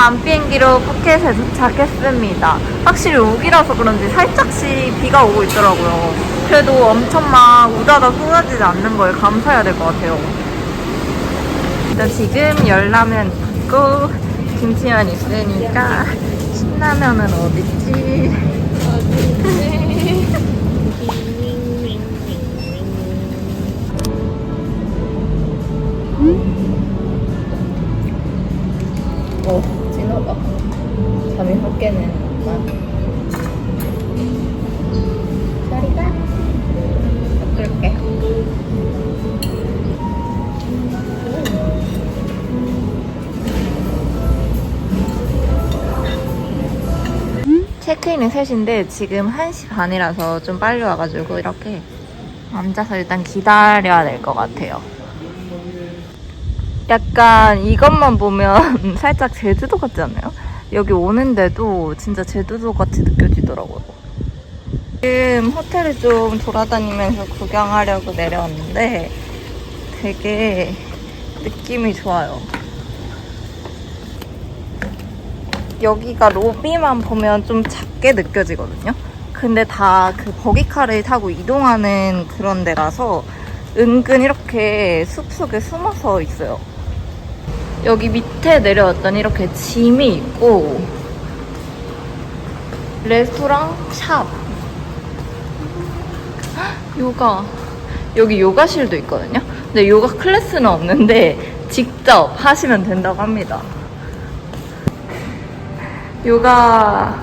밤 비행기로 푸켓에 도착했습니다. 확실히 우기라서 그런지 살짝씩 비가 오고 있더라고요. 그래도 엄청 막 우다다 쏟아지지 않는 걸 감사해야 될 것 같아요. 일단 지금 열라면 있고 김치만 있으니까 신라면은 어딨지? 어, 진호가 잠이 확 깨는 맛. 저리가 바꿀게. 체크인은 3시인데 지금 1시 반이라서 좀 빨리 와가지고 이렇게 앉아서 일단 기다려야 될 것 같아요. 약간 이것만 보면 살짝 제주도 같지 않나요? 여기 오는데도 진짜 제주도 같이 느껴지더라고요. 지금 호텔을 좀 돌아다니면서 구경하려고 내려왔는데 되게 느낌이 좋아요. 여기가 로비만 보면 좀 작게 느껴지거든요. 근데 다 그 버기카를 타고 이동하는 그런 데라서 은근 이렇게 숲속에 숨어서 있어요. 여기 밑에 내려왔더니 이렇게 짐이 있고 레스토랑 샵. 헉, 요가. 여기 요가실도 있거든요. 근데 요가 클래스는 없는데 직접 하시면 된다고 합니다. 요가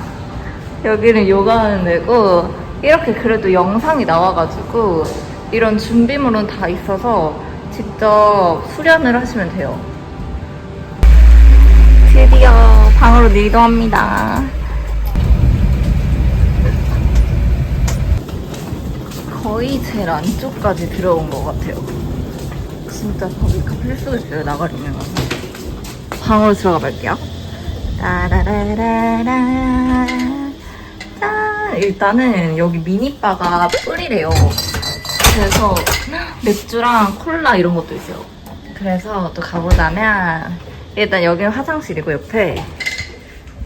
여기는 요가하는 데고 이렇게 그래도 영상이 나와가지고 이런 준비물은 다 있어서 직접 수련을 하시면 돼요 드디어 방으로 이동합니다. 거의 제일 안쪽까지 들어온 것 같아요. 진짜 거기가 필수가 있어요, 나가려면. 방으로 들어가 볼게요. 따라라라라. 짠! 일단은 여기 미니바가 뿔이래요. 그래서 맥주랑 콜라 이런 것도 있어요. 그래서 또 가보자면 일단 여기는 화장실이고 옆에.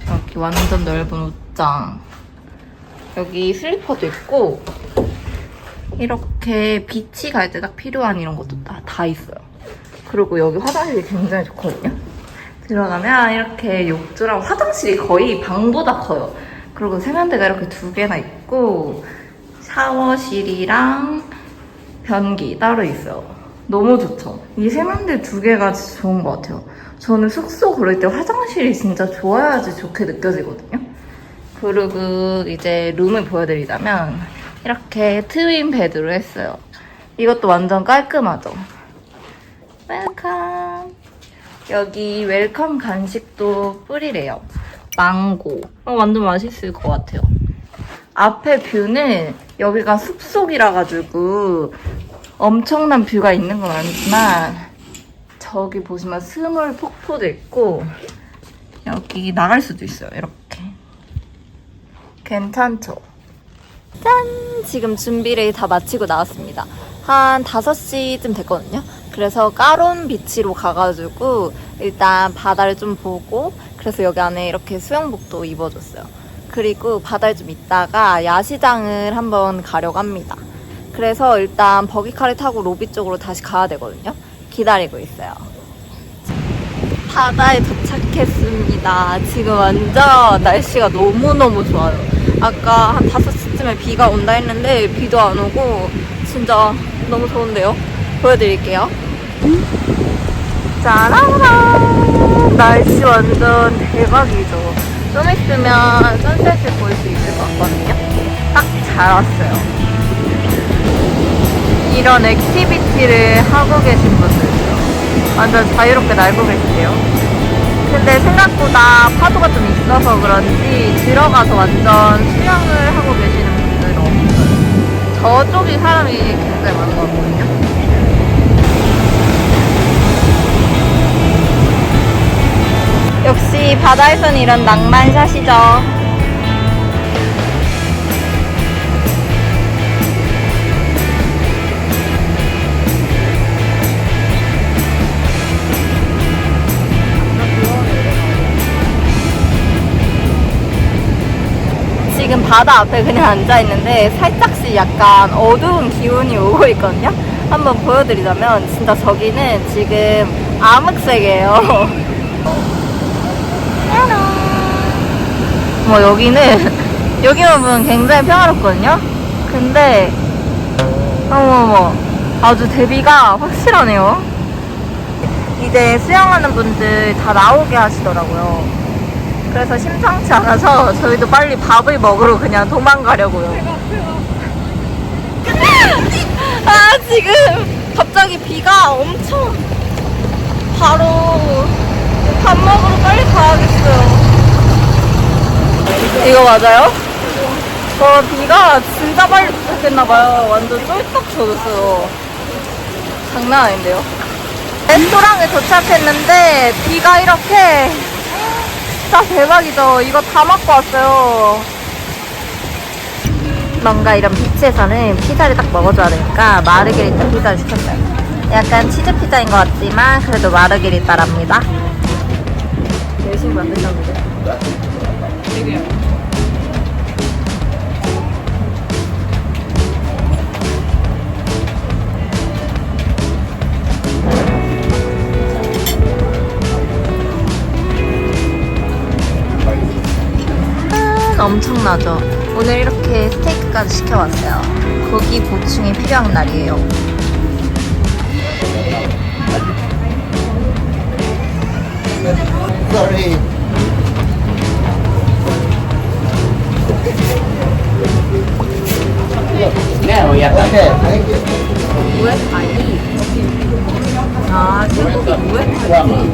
여기 완전 넓은 옷장. 여기 슬리퍼도 있고 이렇게 비치 갈때 딱 필요한 이런 것도 다, 다 있어요. 그리고 여기 화장실이 굉장히 좋거든요. 들어가면 이렇게 욕조랑 화장실이 거의 방보다 커요. 그리고 세면대가 이렇게 두 개나 있고 샤워실이랑 변기 따로 있어요 너무 좋죠 이 세면대 두 개가 진짜 좋은 것 같아요 저는 숙소 고를 때 화장실이 진짜 좋아야지 좋게 느껴지거든요. 그리고 이제 룸을 보여드리자면 이렇게 트윈 베드로 했어요. 이것도 완전 깔끔하죠. 웰컴. 여기 웰컴 간식도 뿌리래요. 망고. 어, 완전 맛있을 것 같아요. 앞에 뷰는 여기가 숲속이라 가지고 엄청난 뷰가 있는 건 아니지만 저기 보시면 스몰 폭포도 있고 여기 나갈 수도 있어요. 이렇게. 괜찮죠? 짠! 지금 준비를 다 마치고 나왔습니다. 한 5시쯤 됐거든요. 그래서 까론 비치로 가가지고 일단 바다를 좀 보고 그래서 여기 안에 이렇게 수영복도 입어줬어요. 그리고 바다를 좀 있다가 야시장을 한번 가려고 합니다. 그래서 일단 버기카를 타고 로비 쪽으로 다시 가야 되거든요. 기다리고 있어요. 바다에 도착했습니다. 지금 완전 날씨가 너무너무 좋아요. 아까 한 5시쯤에 비가 온다 했는데 비도 안 오고 진짜 너무 좋은데요? 보여드릴게요. 짜라란! 날씨 완전 대박이죠. 좀 있으면 선셋을 볼 수 있을 것 같거든요. 딱 잘 왔어요. 이런 액티비티를 하고 계신 분들이요. 완전 자유롭게 날고 계시대요. 근데 생각보다 파도가 좀 있어서 그런지 들어가서 완전 수영을 하고 계시는 분들은 없어요. 저쪽이 사람이 굉장히 많은 것 같거든요. 역시 바다에서는 이런 낭만샷이죠. 바다 앞에 그냥 앉아있는데 살짝씩 약간 어두운 기운이 오고 있거든요. 한번 보여드리자면 진짜 저기는 지금 암흑색이에요. 뭐 여기는 여기만 보면 굉장히 평화롭거든요. 근데 어머머 아주 대비가 확실하네요. 이제 수영하는 분들 다 나오게 하시더라고요. 그래서 심상치 않아서 저희도 빨리 밥을 먹으러 그냥 도망가려고요. 아 지금 갑자기 비가 엄청 바로 밥 먹으러 빨리 가야겠어요. 이거 맞아요? 와 비가 진짜 빨리 시작했나봐요. 완전 쫄딱 젖었어요. 장난 아닌데요? 레스토랑에 도착했는데 비가 이렇게 진짜 대박이죠. 이거 다 먹고 왔어요. 뭔가 이런 비치에서는 피자를 딱 먹어줘야 되니까 마르게리타 피자를 시켰어요. 약간 치즈 피자인 것 같지만 그래도 마르게리타랍니다. 열심히 만드셨는데. 엄청나죠? 오늘 이렇게 스테이크까지 시켜왔어요. 고기 보충이 필요한 날이에요. Sorry. No, ya está. Okay, thank you. 무에타이. 아, 태국이 무에타이. Rama.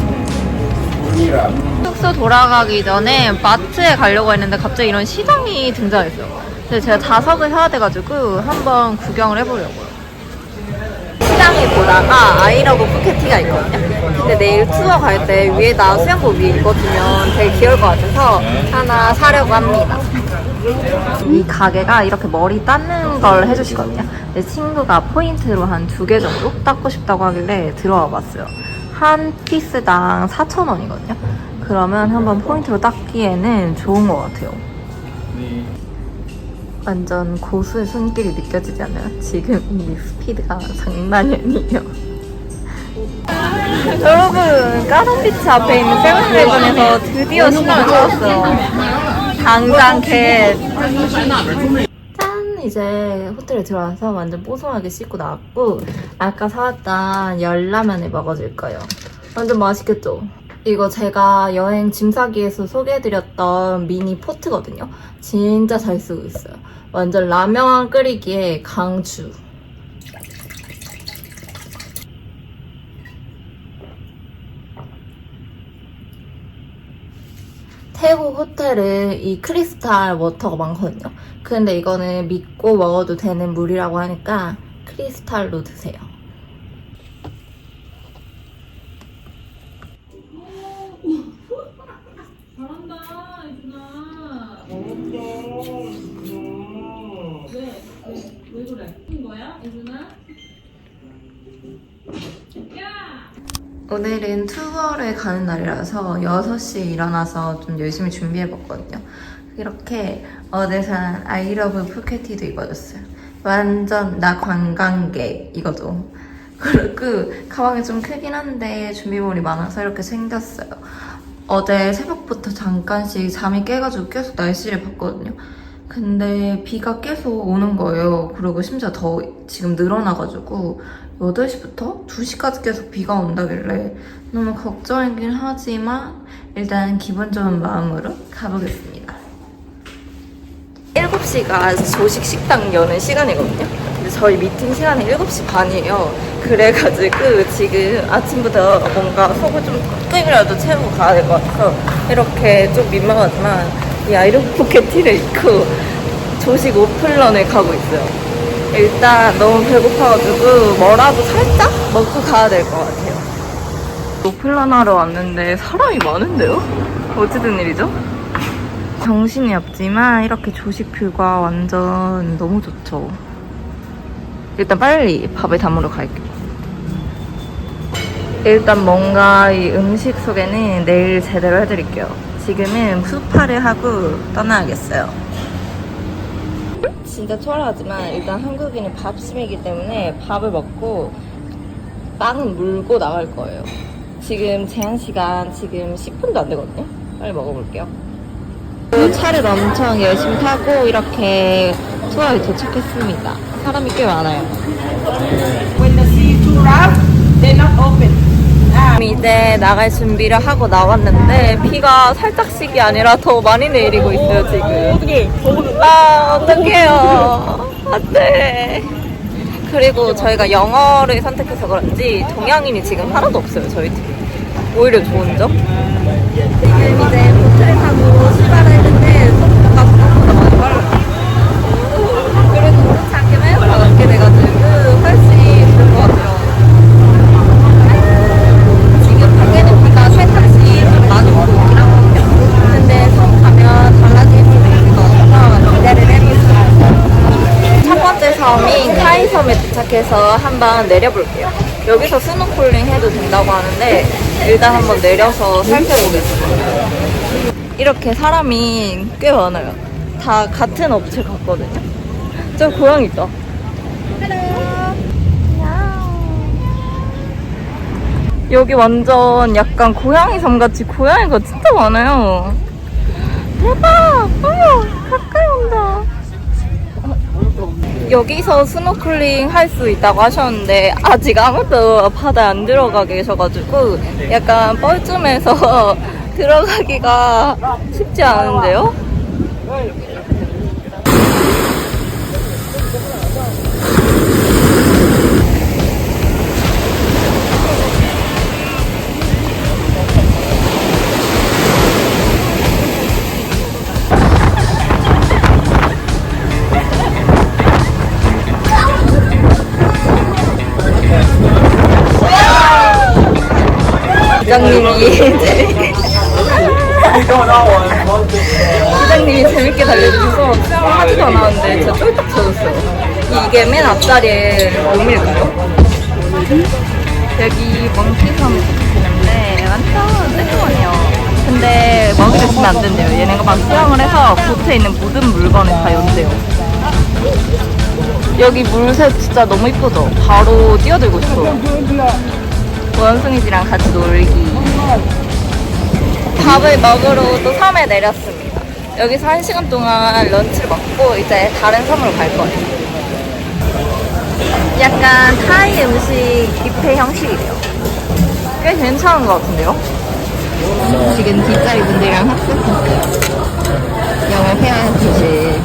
Mira. 숙소 돌아가기 전에 마트에 가려고 했는데 갑자기 이런 시장이 등장했어요. 근데 제가 자석을 해야 돼가지고 한번 구경을 해보려고요. 시장에 보다가 아이러브 푸켓티가 있거든요. 근데 내일 투어 갈 때 위에다 수영복 위에 입어주면 되게 귀여울 것 같아서 하나 사려고 합니다. 이 가게가 이렇게 머리 닦는 걸 해주시거든요. 내 친구가 포인트로 한 두 개 정도 닦고 싶다고 하길래 들어와 봤어요. 한 피스당 4,000원이거든요. 그러면 한번 포인트로 닦기에는 좋은 것 같아요. 완전 고수의 손길이 느껴지지 않아요? 지금 이 스피드가 장난이 아니에요. 여러분, 까르비치 앞에 있는 세븐일레븐에서 드디어 신발을 사왔어요. 당장 겟. 짠! 이제 호텔에 들어와서 완전 뽀송하게 씻고 나왔고 아까 사왔던 열라면을 먹어줄 거예요. 완전 맛있겠죠? 이거 제가 여행 짐 싸기에서 소개해드렸던 미니 포트거든요. 진짜 잘 쓰고 있어요. 완전 라면 끓이기에 강추. 태국 호텔은 이 크리스탈 워터가 많거든요. 근데 이거는 믿고 먹어도 되는 물이라고 하니까 크리스탈로 드세요. 오늘은 투어를 가는 날이라서 6시에 일어나서 좀 열심히 준비해봤거든요. 이렇게 어제 산 아이러브 푸켓티도 입어줬어요. 완전 나 관광객 이거죠. 그리고 가방이 좀 크긴 한데 준비물이 많아서 이렇게 생겼어요. 어제 새벽부터 잠깐씩 잠이 깨가지고 계속 날씨를 봤거든요. 근데 비가 계속 오는 거예요. 그리고 심지어 더 지금 늘어나가지고 8시부터 2시까지 계속 비가 온다길래 너무 걱정이긴 하지만 일단 기분 좋은 마음으로 가보겠습니다. 7시가 조식 식당 여는 시간이거든요. 근데 저희 미팅 시간이 7시 반이에요. 그래가지고 지금 아침부터 뭔가 속을 좀 끓이라도 채우고 가야 될 것 같아서 이렇게 좀 민망하지만 이 아이롱 포켓 티를 입고 조식 오픈런을 가고 있어요. 일단 너무 배고파가지고 뭐라도 살짝 먹고 가야 될 것 같아요. 오픈런 하러 왔는데 사람이 많은데요? 어찌된 일이죠? 정신이 없지만 이렇게 조식 뷰가 완전 너무 좋죠. 일단 빨리 밥을 담으러 갈게요. 일단 뭔가 이 음식 소개는 내일 제대로 해드릴게요. 지금은 푸파를 하고 떠나야겠어요. 진짜 초라하지만 일단 한국인은 밥심이기 때문에 밥을 먹고 빵은 물고 나갈 거예요. 지금 제한 시간 지금 10분도 안 되거든요. 빨리 먹어볼게요. 차를 엄청 열심히 타고 이렇게 투어에 도착했습니다. 사람이 꽤 많아요. When the sea too rough, they're not open. 이제 나갈 준비를 하고 나왔는데 비가 살짝씩이 아니라 더 많이 내리고 있어요 지금. 어떻게? 아 어떡해요. 안돼. 그리고 저희가 영어를 선택해서 그런지 동양인이 지금 하나도 없어요 저희 팀. 오히려 좋은 점. 지금 이제 보트를 타고 출발을 했는데 속도가 생각보다 많이 빨라요. 그래도 도착하면 가볍게 돼가지고 훨씬 좋은 것 같아요. 지금 밖에는 비가 살짝씩 좀 많이 오고 있긴 하거든요. 근데 섬 가면 달라질 수도 있을 것 같아서 기대를 해보겠습니다. 첫 번째 섬인 카이 섬에 도착해서 한번 내려볼게요. 여기서 스노클링 해도 된다고 하는데 일단 한번 내려서 살펴보겠습니다. 이렇게 사람이 꽤 많아요. 다 같은 업체 같거든요. 저 고양이 있다. 여기 완전 약간 고양이 섬 같이 고양이가 진짜 많아요. 대박! 어머, 가까이 온다. 여기서 스노클링 할 수 있다고 하셨는데 아직 아무도 바다에 안 들어가 계셔가지고 약간 뻘쭘해서 들어가기가 쉽지 않은데요? 수영을 하지도 않았는데 진짜 쫄딱 쳐졌어요. 이게 맨 앞자리에 놈일까요? 여기 멍키섬에 도착했는데 완전 뜨거워요. 근데 먹이를 주면 안 된대요. 얘네가 막 수영을 해서 보트에 있는 모든 물건을 다 연대요. 여기 물색 진짜 너무 이쁘죠? 바로 뛰어들고 싶어요. 원숭이들이랑 같이 놀기. 밥을 먹으러 또 섬에 내렸습니다. 여기서 한 시간 동안 런치를 먹고 이제 다른 섬으로 갈 거예요. 약간 타이 음식 뷔페 형식이래요. 꽤 괜찮은 것 같은데요? 지금 뒷자리 분들이랑 합숙했어요. 영어 회화 교실.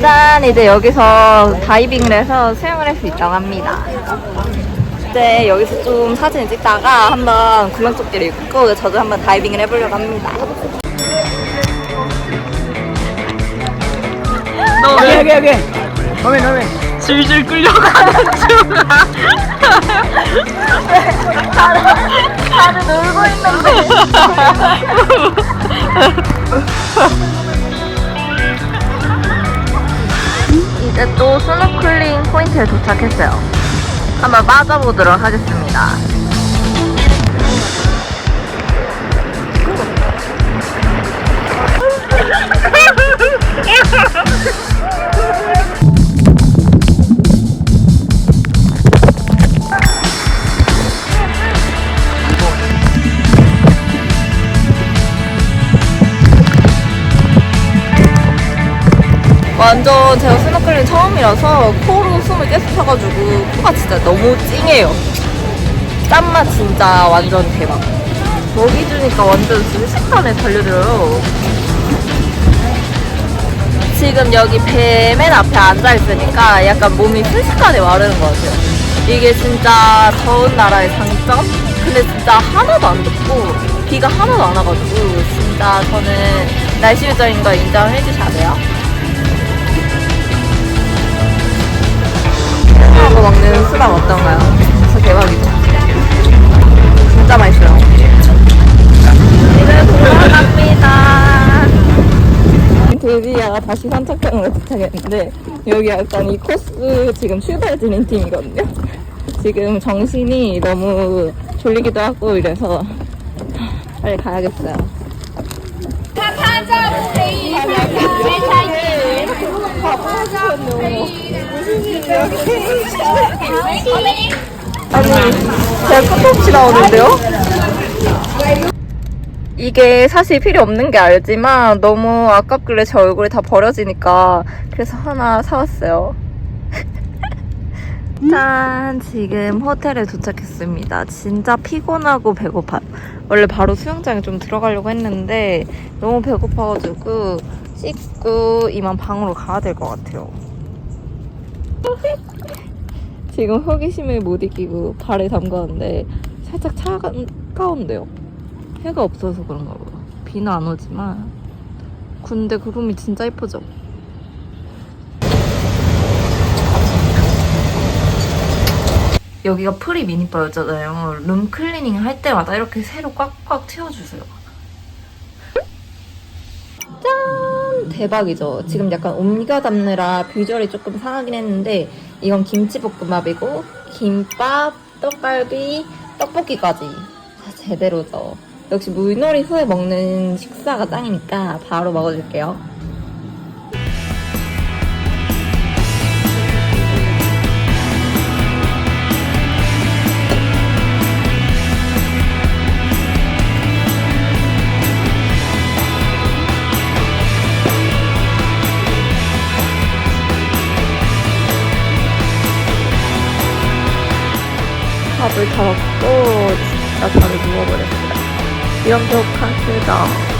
짠! 이제 여기서 다이빙을 해서 수영을 할 수 있다고 합니다. 이제 여기서 좀 사진을 찍다가 한번 구명조끼를 입고 저도 한번 다이빙을 해보려고 합니다. 너 오케이 오케이 오케이 오면 오면 줄줄 끌려가는 중. 다들, 다들 놀고 있는데. 이제 또 스노클링 포인트에 도착했어요. 한번 빠져보도록 하겠습니다. 완전 제가 스노클링 처음이라서 코로 숨을 계속 쉬어가지고 코가 진짜 너무 찡해요. 짠맛 진짜 완전 대박. 먹이 주니까 완전 순식간에 달려들어요. 지금 여기 배 맨 앞에 앉아있으니까 약간 몸이 순식간에 마르는 것 같아요. 이게 진짜 더운 나라의 장점? 근데 진짜 하나도 안 덥고 비가 하나도 안 와가지고 진짜 저는 날씨 요정인 걸 인정을 해주셔야 돼요. 하고 먹는 수박 어떤가요? 진짜 대박이죠? 진짜 맛있어요. 이제 돌아갑니다. 드디어 다시 산책장으로 도착했는데 여기 약간 이 코스 지금 출발 중인 팀이거든요. 지금 정신이 너무 졸리기도 하고 이래서 빨리 가야겠어요. 아니, 제가 끝도 없이 나오는데요? 이게 사실 필요 없는 게 알지만 너무 아깝길래 제 얼굴이 다 버려지니까 그래서 하나 사왔어요. 짠! 지금 호텔에 도착했습니다. 진짜 피곤하고 배고파요. 원래 바로 수영장에 좀 들어가려고 했는데 너무 배고파가지고 씻고 이만 방으로 가야 될 것 같아요. 지금 호기심을 못 이기고 발에 담갔는데 살짝 차가운데요. 해가 없어서 그런가 봐요. 비는 안 오지만 근데 구름이 진짜 예쁘죠? 여기가 프리 미니바였잖아요. 룸 클리닝 할 때마다 이렇게 새로 꽉꽉 채워주세요. 짠! 대박이죠? 지금 약간 옮겨 담느라 비주얼이 조금 상하긴 했는데 이건 김치볶음밥이고 김밥, 떡갈비, 떡볶이까지 다 제대로죠. 역시 물놀이 후에 먹는 식사가 짱이니까 바로 먹어줄게요. 밥을 다 먹고 진짜 바로 누워버렸어요. 벽 카스다.